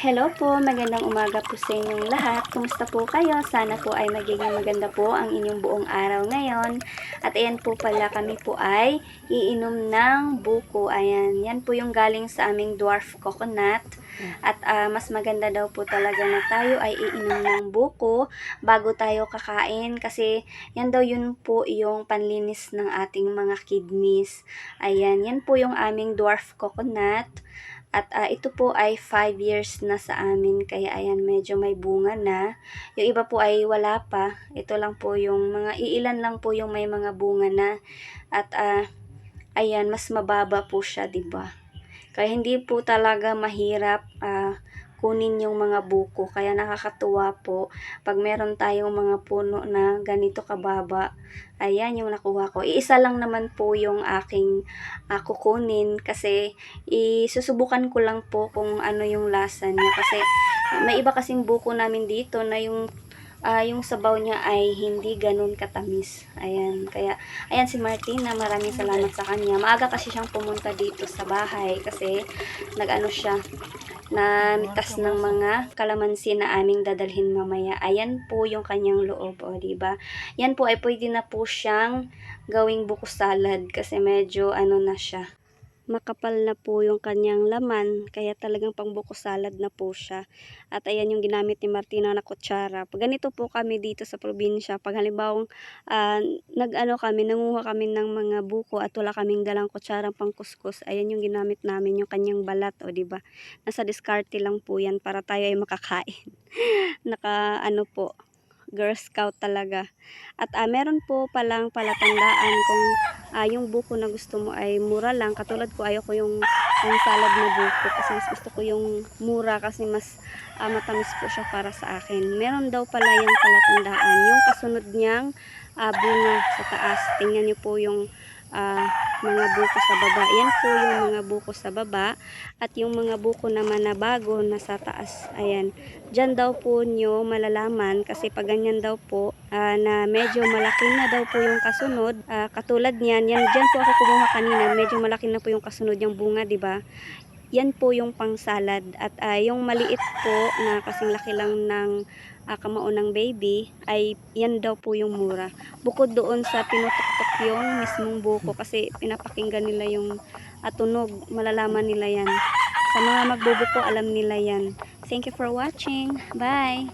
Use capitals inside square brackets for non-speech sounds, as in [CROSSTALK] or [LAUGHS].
Hello po, magandang umaga po sa inyong lahat. Kumusta po kayo? Sana po ay magiging maganda po ang inyong buong araw ngayon. At ayan po pala kami po ay iinom ng buko. Ayan, yan po yung galing sa aming dwarf coconut. At ah, mas maganda daw po talaga na tayo ay iinom ng buko bago tayo kakain kasi yan daw yun po yung panlinis ng ating mga kidneys. Ayan, yan po yung aming dwarf coconut. At ah, ito po ay 5 years na sa amin kaya ayan medyo may bunga na. Yung iba po ay wala pa. Ito lang po yung mga iilan lang po yung may mga bunga na. At ah, ayan mas mababa po siya, 'di ba? Kaya hindi po talaga mahirap ah, kunin yung mga buko. Kaya nakakatuwa po pag meron tayong mga puno na ganito kababa. Ayan yung nakuha ko. Iisa lang naman po yung aking ah, kukunin kasi isusubukan ko lang po kung ano yung lasa niya. Kasi may iba kasing buko namin dito na yung ah, yung sabaw niya ay hindi ganun katamis. Ayan. Kaya, ayan si Martina, maraming salamat sa kanya. Maaga kasi siyang pumunta dito sa bahay kasi nag-ano siya, na mitas ng mga kalamansi na aming dadalhin mamaya. Ayan po yung kanyang loob, o, di ba? Yan po ay pwede na po siyang gawing buko salad kasi medyo ano na siya. Makapal na po yung kanyang laman, kaya talagang pang buko salad na po siya. At ayan yung ginamit ni Martina na kutsara. Pag ganito po kami dito sa probinsya, pag halimbawang ah, nag-ano kami, nanguha kami ng mga buko at wala kaming dalang kutsarang pangkuskus, ayan yung ginamit namin, yung kanyang balat, o di ba? Nasa diskarte lang po yan para tayo ay makakain. [LAUGHS] Naka ano po, Girl Scout talaga. At ah, meron po palang palatandaan kung ah, yung buko na gusto mo ay mura lang. Katulad ko, ayoko yung, yung salad na buko kasi mas gusto ko yung mura kasi mas ah, matamis po siya para sa akin. Meron daw pala yung palatandaan. Yung kasunod niyang ah, bunga sa taas. Tingnan niyo po yung ah, mga buko sa baba. Yan po yung mga buko sa baba. At yung mga buko naman na bago nasa taas. Ayan. Diyan daw po nyo malalaman kasi pag ganyan daw po ah, na medyo malaki na daw po yung kasunod. ah, katulad niyan, yan diyan po ako kumuha kanina. Medyo malaki na po yung kasunod yung bunga, 'di ba? Yan po yung pang salad at ah, yung maliit po na kasing laki lang ng ah, kamao ng baby ay yan daw po yung mura. Bukod doon sa tinutuktok yung mismong buko kasi pinapakinggan nila yung ah, tunog, malalaman nila yan. Sa mga magbubuko, alam nila yan. Thank you for watching. Bye!